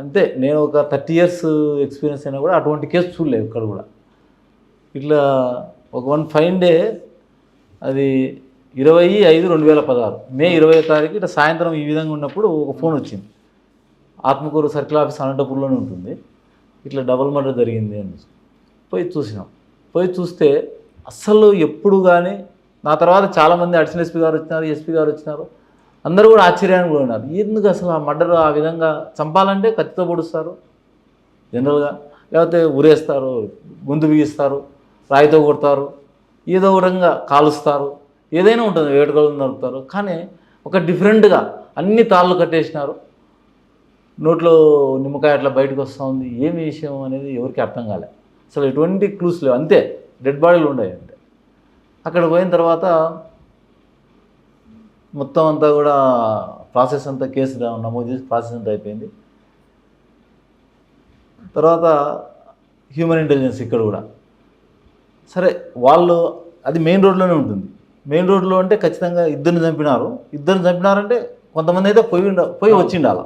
అంతే. నేను ఒక థర్టీ ఇయర్స్ ఎక్స్పీరియన్స్ అయినా కూడా అటువంటి కేసు చూడలేదు ఇక్కడ కూడా. ఇట్లా ఒక వన్ ఫైవ్ డే అది ఇరవై ఐదు రెండు వేల పదహారు. మే ఇరవై తారీఖు ఇట్లా సాయంత్రం ఈ విధంగా ఉన్నప్పుడు ఒక ఫోన్ వచ్చింది. ఆత్మకూరు సర్కిల్ ఆఫీస్ అనంతపూర్లోనే ఉంటుంది. ఇట్లా డబుల్ మర్డర్ జరిగింది అని పోయి చూసినాం. పోయి చూస్తే అస్సలు ఎప్పుడు కానీ నా తర్వాత చాలామంది అడిషనల్ ఎస్పీ గారు వచ్చినారు ఎస్పీ గారు వచ్చినారు. అందరూ కూడా ఆశ్చర్యానికి కూడా ఉన్నారు ఎందుకు అసలు ఆ మర్డర్ ఆ విధంగా చంపాలంటే కత్తితో పొడుస్తారు? జనరల్గా లేకపోతే ఉరేస్తారు గొంతు బిగిస్తారు రాయితో కొడతారు ఏదో విధంగా కాలుస్తారు ఏదైనా ఉంటుంది వేడుకలు నరుకుతారు. కానీ ఒక డిఫరెంట్గా అన్ని తాళ్ళు కట్టేసినారు. నోట్లో నిమ్మకాయ అట్లా బయటకు వస్తూ ఉంది. ఏమి విషయం అనేది ఎవరికి అర్థం కాలే. అసలు ఎటువంటి క్లూస్ లేవు. అంతే డెడ్ బాడీలు ఉండేవి అంతే. అక్కడ పోయిన తర్వాత మొత్తం అంతా కూడా ప్రాసెస్ అంతా కేసు నమోదు చేసి ప్రాసెస్ అంతా అయిపోయింది. తర్వాత హ్యూమన్ ఇంటెలిజెన్స్ ఇక్కడ కూడా. సరే వాళ్ళు అది మెయిన్ రోడ్లోనే ఉంటుంది. మెయిన్ రోడ్లో అంటే ఖచ్చితంగా ఇద్దరిని చంపినారు. ఇద్దరిని చంపినారంటే కొంతమంది అయితే పోయి ఉండ పోయి వచ్చిండాల?